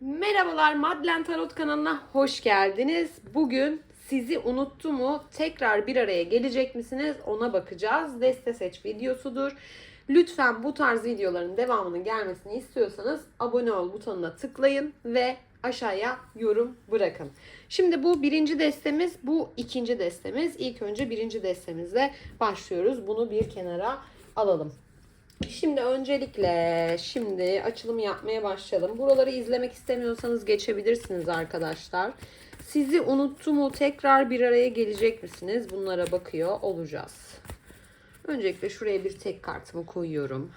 Merhabalar Madlen Tarot kanalına hoş geldiniz. Bugün sizi unuttu mu tekrar bir araya gelecek misiniz ona bakacağız. Deste seç videosudur. Lütfen bu tarz videoların devamının gelmesini istiyorsanız abone ol butonuna tıklayın ve aşağıya yorum bırakın. Şimdi bu birinci destemiz, bu ikinci destemiz. İlk önce birinci destemizle başlıyoruz. Bunu bir kenara alalım. Şimdi öncelikle şimdi açılımı yapmaya başlayalım. Buraları izlemek istemiyorsanız geçebilirsiniz arkadaşlar. Sizi unuttu mu tekrar bir araya gelecek misiniz? Bunlara bakıyor olacağız. Öncelikle şuraya bir tek kartımı koyuyorum.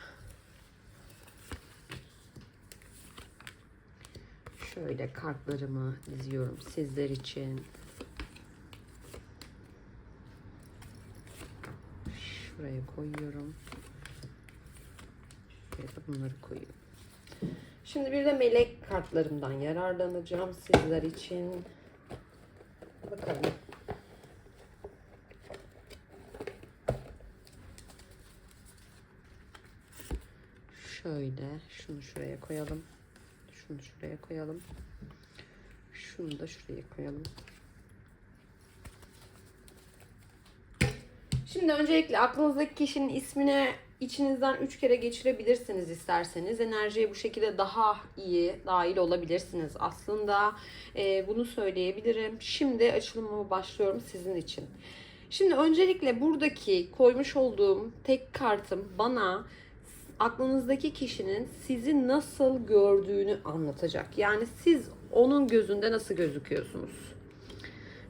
Şöyle kartlarımı diziyorum sizler için. Şuraya koyuyorum. Da bunları koyuyorum. Şimdi bir de melek kartlarımdan yararlanacağım sizler için. Bakalım. Şöyle şunu şuraya koyalım. Şunu şuraya koyalım. Şunu da şuraya koyalım. Şimdi öncelikle aklınızdaki kişinin ismini içinizden üç kere geçirebilirsiniz isterseniz. Enerjiye bu şekilde daha iyi dahil olabilirsiniz. Aslında e, bunu söyleyebilirim. Şimdi açılımıma başlıyorum sizin için. Şimdi öncelikle buradaki koymuş olduğum tek kartım bana aklınızdaki kişinin sizi nasıl gördüğünü anlatacak. Yani siz onun gözünde nasıl gözüküyorsunuz?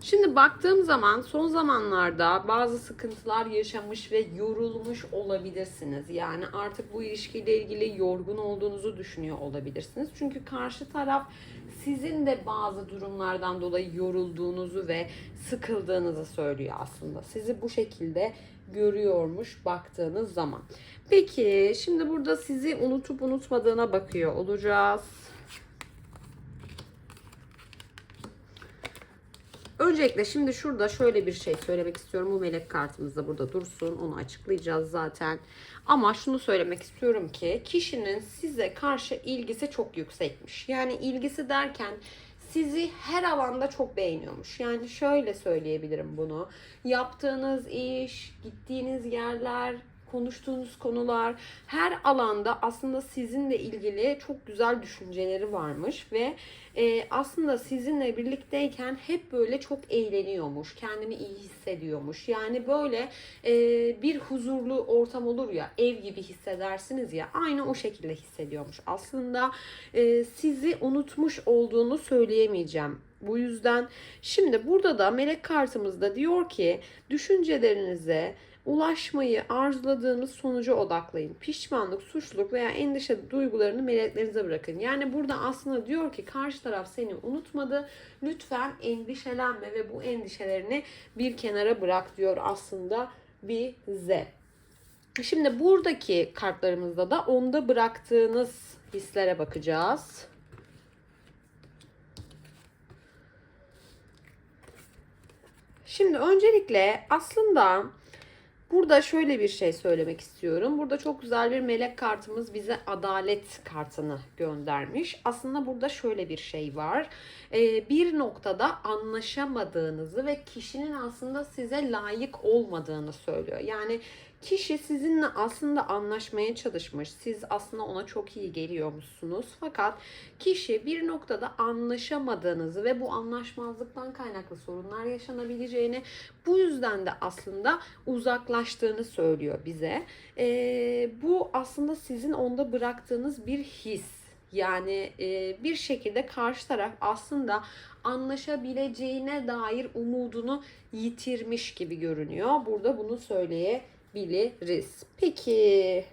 Şimdi baktığım zaman son zamanlarda bazı sıkıntılar yaşamış ve yorulmuş olabilirsiniz. Yani artık bu ilişkiyle ilgili yorgun olduğunuzu düşünüyor olabilirsiniz. Çünkü karşı taraf sizin de bazı durumlardan dolayı yorulduğunuzu ve sıkıldığınızı söylüyor aslında. Sizi bu şekilde görüyormuş baktığınız zaman. Peki şimdi burada sizi unutup unutmadığına bakıyor olacağız. Öncelikle şimdi şurada şöyle bir şey söylemek istiyorum. Bu melek kartımız da burada dursun. Onu açıklayacağız zaten. Ama şunu söylemek istiyorum ki kişinin size karşı ilgisi çok yüksekmiş. Yani ilgisi derken sizi her alanda çok beğeniyormuş. Yani şöyle söyleyebilirim bunu. Yaptığınız iş, gittiğiniz yerler, konuştuğunuz konular her alanda aslında sizinle ilgili çok güzel düşünceleri varmış ve e, aslında sizinle birlikteyken hep böyle çok eğleniyormuş, kendini iyi hissediyormuş. Yani böyle e, bir huzurlu ortam olur ya, ev gibi hissedersiniz ya, aynı o şekilde hissediyormuş. Aslında e, sizi unutmuş olduğunu söyleyemeyeceğim. Bu yüzden şimdi burada da melek kartımızda diyor ki düşüncelerinize ulaşmayı arzuladığınız sonuca odaklayın. Pişmanlık, suçluluk veya endişe duygularını meleklerinize bırakın. Yani burada aslında diyor ki karşı taraf seni unutmadı. Lütfen endişelenme ve bu endişelerini bir kenara bırak diyor aslında bize. Şimdi buradaki kartlarımızda da onda bıraktığınız hislere bakacağız. Şimdi öncelikle aslında burada şöyle bir şey söylemek istiyorum. Burada çok güzel bir melek kartımız bize adalet kartını göndermiş. Aslında burada şöyle bir şey var. Ee, bir noktada anlaşamadığınızı ve kişinin aslında size layık olmadığını söylüyor. Yani kişi sizinle aslında anlaşmaya çalışmış. Siz aslında ona çok iyi geliyormuşsunuz. Fakat kişi bir noktada anlaşamadığınızı ve bu anlaşmazlıktan kaynaklı sorunlar yaşanabileceğini bu yüzden de aslında uzaklaştığını söylüyor bize. Ee, bu aslında sizin onda bıraktığınız bir his. Yani e, bir şekilde karşı taraf aslında anlaşabileceğine dair umudunu yitirmiş gibi görünüyor. Burada bunu söyleyebiliriz. Peki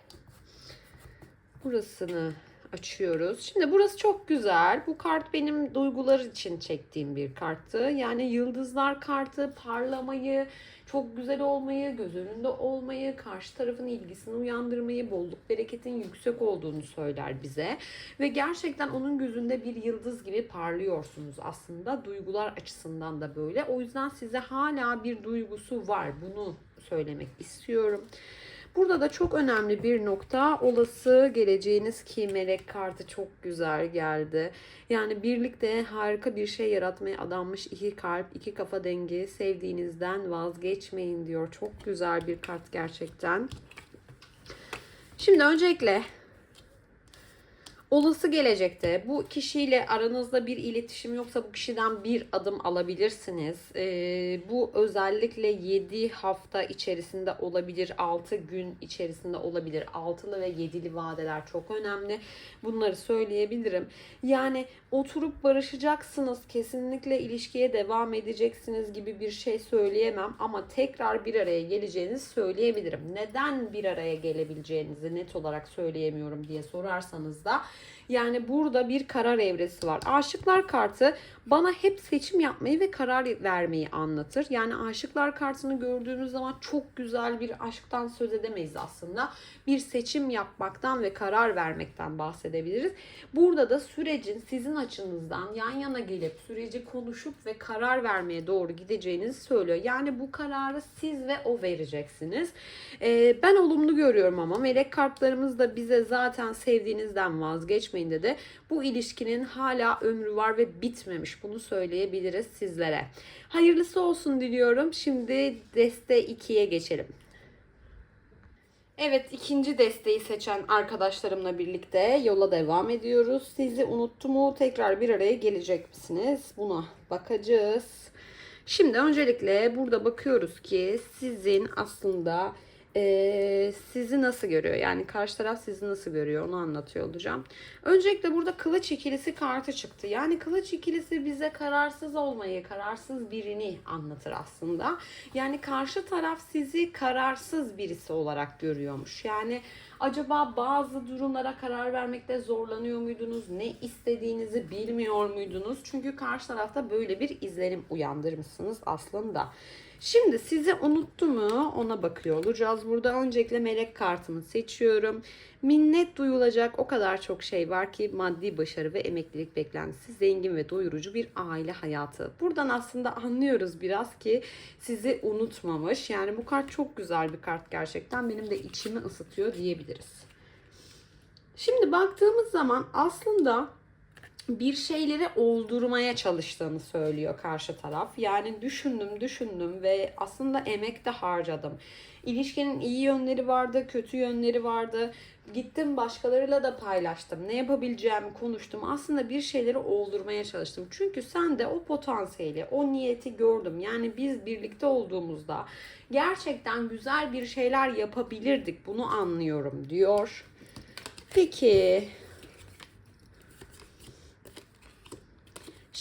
burasını açıyoruz. Şimdi burası çok güzel. Bu kart benim duygular için çektiğim bir karttı. Yani yıldızlar kartı, parlamayı, çok güzel olmayı, göz önünde olmayı, karşı tarafın ilgisini uyandırmayı, bolluk bereketin yüksek olduğunu söyler bize. Ve gerçekten onun gözünde bir yıldız gibi parlıyorsunuz aslında. Duygular açısından da böyle. O yüzden size hala bir duygusu var. Bunu söylemek istiyorum. Burada da çok önemli bir nokta olası geleceğiniz ki melek kartı çok güzel geldi. Yani birlikte harika bir şey yaratmaya adanmış iki kalp, iki kafa dengi sevdiğinizden vazgeçmeyin diyor. Çok güzel bir kart gerçekten. Şimdi öncelikle olası gelecekte bu kişiyle aranızda bir iletişim yoksa bu kişiden bir adım alabilirsiniz. Ee, bu özellikle 7 hafta içerisinde olabilir, 6 gün içerisinde olabilir. Altılı ve yedili vadeler çok önemli. Bunları söyleyebilirim. Yani oturup barışacaksınız, kesinlikle ilişkiye devam edeceksiniz gibi bir şey söyleyemem ama tekrar bir araya geleceğinizi söyleyebilirim. Neden bir araya gelebileceğinizi net olarak söyleyemiyorum diye sorarsanız da yani burada bir karar evresi var. Aşıklar kartı bana hep seçim yapmayı ve karar vermeyi anlatır. Yani aşıklar kartını gördüğümüz zaman çok güzel bir aşktan söz edemeyiz aslında. Bir seçim yapmaktan ve karar vermekten bahsedebiliriz. Burada da sürecin sizin açınızdan yan yana gelip süreci konuşup ve karar vermeye doğru gideceğinizi söylüyor. Yani bu kararı siz ve o vereceksiniz. Ee, ben olumlu görüyorum ama melek kartlarımız da bize zaten sevdiğinizden vazgeçmeyin dedi. Bu ilişkinin hala ömrü var ve bitmemiş. Bunu söyleyebiliriz sizlere. Hayırlısı olsun diliyorum. Şimdi deste 2'ye geçelim. Evet ikinci desteği seçen arkadaşlarımla birlikte yola devam ediyoruz. Sizi unuttu mu tekrar bir araya gelecek misiniz? Buna bakacağız. Şimdi öncelikle burada bakıyoruz ki sizin aslında eee, sizi nasıl görüyor? Yani karşı taraf sizi nasıl görüyor onu anlatıyor olacağım. Öncelikle burada kılıç ikilisi kartı çıktı. Yani kılıç ikilisi bize kararsız olmayı, kararsız birini anlatır aslında. Yani karşı taraf sizi kararsız birisi olarak görüyormuş. Yani acaba bazı durumlara karar vermekte zorlanıyor muydunuz? Ne istediğinizi bilmiyor muydunuz? Çünkü karşı tarafta böyle bir izlenim uyandırmışsınız aslında. Şimdi sizi unuttu mu ona bakıyor olacağız. Burada öncelikle melek kartımı seçiyorum. Minnet duyulacak o kadar çok şey var ki maddi başarı ve emeklilik beklentisi zengin ve doyurucu bir aile hayatı. Buradan aslında anlıyoruz biraz ki sizi unutmamış. Yani bu kart çok güzel bir kart gerçekten. Benim de içimi ısıtıyor diyebiliriz. Şimdi baktığımız zaman aslında bir şeyleri oldurmaya çalıştığını söylüyor karşı taraf. Yani düşündüm, düşündüm ve aslında emek de harcadım. İlişkinin iyi yönleri vardı, kötü yönleri vardı. Gittim başkalarıyla da paylaştım. Ne yapabileceğimi konuştum. Aslında bir şeyleri oldurmaya çalıştım. Çünkü sen de o potansiyeli, o niyeti gördüm. Yani biz birlikte olduğumuzda gerçekten güzel bir şeyler yapabilirdik. Bunu anlıyorum diyor. Peki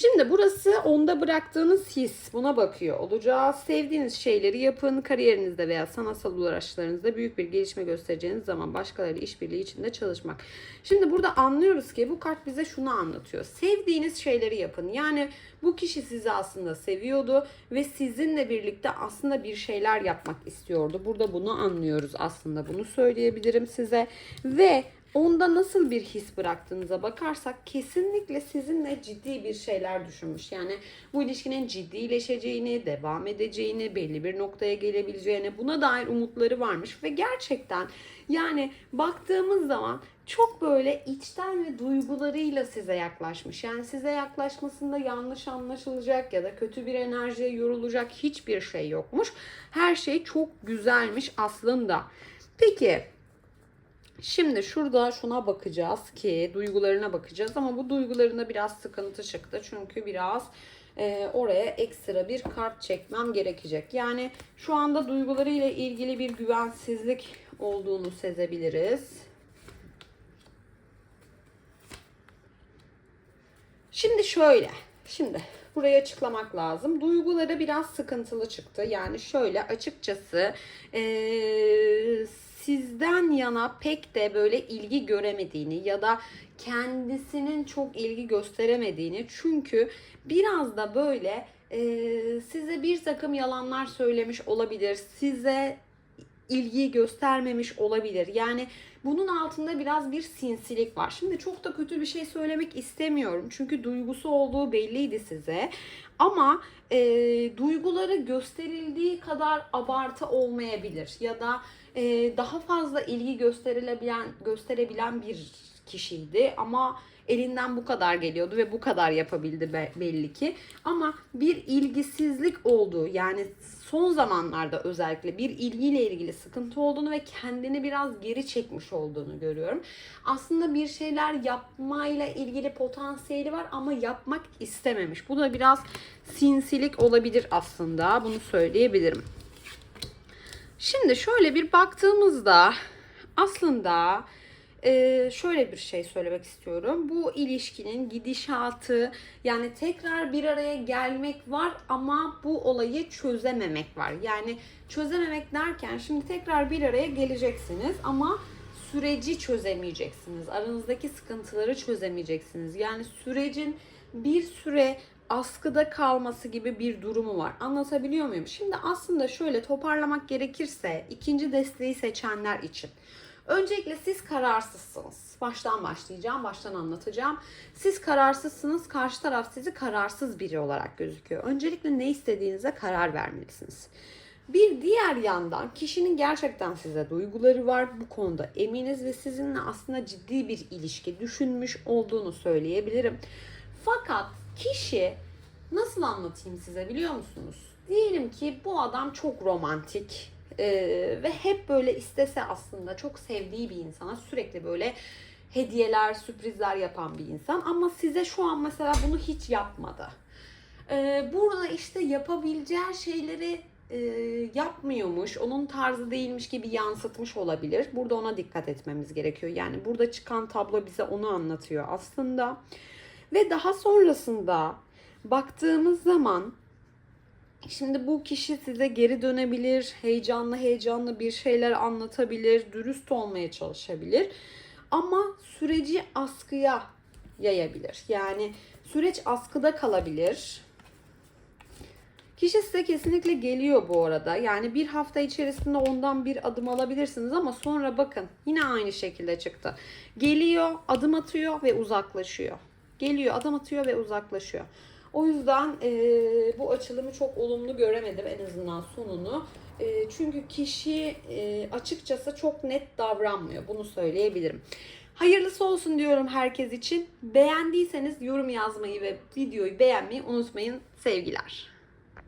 Şimdi burası onda bıraktığınız his. Buna bakıyor olacağız. Sevdiğiniz şeyleri yapın. Kariyerinizde veya sanatsal uğraşlarınızda büyük bir gelişme göstereceğiniz zaman başkalarıyla işbirliği içinde çalışmak. Şimdi burada anlıyoruz ki bu kart bize şunu anlatıyor. Sevdiğiniz şeyleri yapın. Yani bu kişi sizi aslında seviyordu ve sizinle birlikte aslında bir şeyler yapmak istiyordu. Burada bunu anlıyoruz aslında. Bunu söyleyebilirim size. Ve onda nasıl bir his bıraktığınıza bakarsak kesinlikle sizinle ciddi bir şeyler düşünmüş. Yani bu ilişkinin ciddileşeceğini, devam edeceğini, belli bir noktaya gelebileceğini buna dair umutları varmış ve gerçekten yani baktığımız zaman çok böyle içten ve duygularıyla size yaklaşmış. Yani size yaklaşmasında yanlış anlaşılacak ya da kötü bir enerjiye yorulacak hiçbir şey yokmuş. Her şey çok güzelmiş aslında. Peki Şimdi şurada şuna bakacağız ki duygularına bakacağız ama bu duygularına biraz sıkıntı çıktı. Çünkü biraz e, oraya ekstra bir kart çekmem gerekecek. Yani şu anda duygularıyla ilgili bir güvensizlik olduğunu sezebiliriz. Şimdi şöyle. Şimdi burayı açıklamak lazım. Duyguları biraz sıkıntılı çıktı. Yani şöyle açıkçası eee sizden yana pek de böyle ilgi göremediğini ya da kendisinin çok ilgi gösteremediğini çünkü biraz da böyle e, size bir takım yalanlar söylemiş olabilir. Size ilgi göstermemiş olabilir. Yani Bunun altında biraz bir sinsilik var. Şimdi çok da kötü bir şey söylemek istemiyorum. Çünkü duygusu olduğu belliydi size. Ama e, duyguları gösterildiği kadar abartı olmayabilir. Ya da e, daha fazla ilgi gösterilebilen gösterebilen bir kişiydi. Ama elinden bu kadar geliyordu ve bu kadar yapabildi be- belli ki. Ama bir ilgisizlik olduğu yani son zamanlarda özellikle bir ilgiyle ilgili sıkıntı olduğunu ve kendini biraz geri çekmiş olduğunu görüyorum. Aslında bir şeyler yapmayla ilgili potansiyeli var ama yapmak istememiş. Bu da biraz sinsilik olabilir aslında. Bunu söyleyebilirim. Şimdi şöyle bir baktığımızda aslında e, şöyle bir şey söylemek istiyorum. Bu ilişkinin gidişatı yani tekrar bir araya gelmek var ama bu olayı çözememek var. Yani çözememek derken şimdi tekrar bir araya geleceksiniz ama süreci çözemeyeceksiniz. Aranızdaki sıkıntıları çözemeyeceksiniz. Yani sürecin bir süre askıda kalması gibi bir durumu var. Anlatabiliyor muyum? Şimdi aslında şöyle toparlamak gerekirse ikinci desteği seçenler için. Öncelikle siz kararsızsınız. Baştan başlayacağım, baştan anlatacağım. Siz kararsızsınız, karşı taraf sizi kararsız biri olarak gözüküyor. Öncelikle ne istediğinize karar vermelisiniz. Bir diğer yandan kişinin gerçekten size duyguları var. Bu konuda eminiz ve sizinle aslında ciddi bir ilişki düşünmüş olduğunu söyleyebilirim. Fakat kişi nasıl anlatayım size biliyor musunuz? Diyelim ki bu adam çok romantik ee, ve hep böyle istese aslında çok sevdiği bir insana sürekli böyle hediyeler, sürprizler yapan bir insan ama size şu an mesela bunu hiç yapmadı. Ee, burada işte yapabileceği şeyleri e, yapmıyormuş, onun tarzı değilmiş gibi yansıtmış olabilir. Burada ona dikkat etmemiz gerekiyor. Yani burada çıkan tablo bize onu anlatıyor aslında. Ve daha sonrasında baktığımız zaman Şimdi bu kişi size geri dönebilir, heyecanlı heyecanlı bir şeyler anlatabilir, dürüst olmaya çalışabilir. Ama süreci askıya yayabilir. Yani süreç askıda kalabilir. Kişi size kesinlikle geliyor bu arada. Yani bir hafta içerisinde ondan bir adım alabilirsiniz ama sonra bakın yine aynı şekilde çıktı. Geliyor, adım atıyor ve uzaklaşıyor. Geliyor, adım atıyor ve uzaklaşıyor. O yüzden e, bu açılımı çok olumlu göremedim en azından sonunu. E, çünkü kişi e, açıkçası çok net davranmıyor. Bunu söyleyebilirim. Hayırlısı olsun diyorum herkes için. Beğendiyseniz yorum yazmayı ve videoyu beğenmeyi unutmayın. Sevgiler.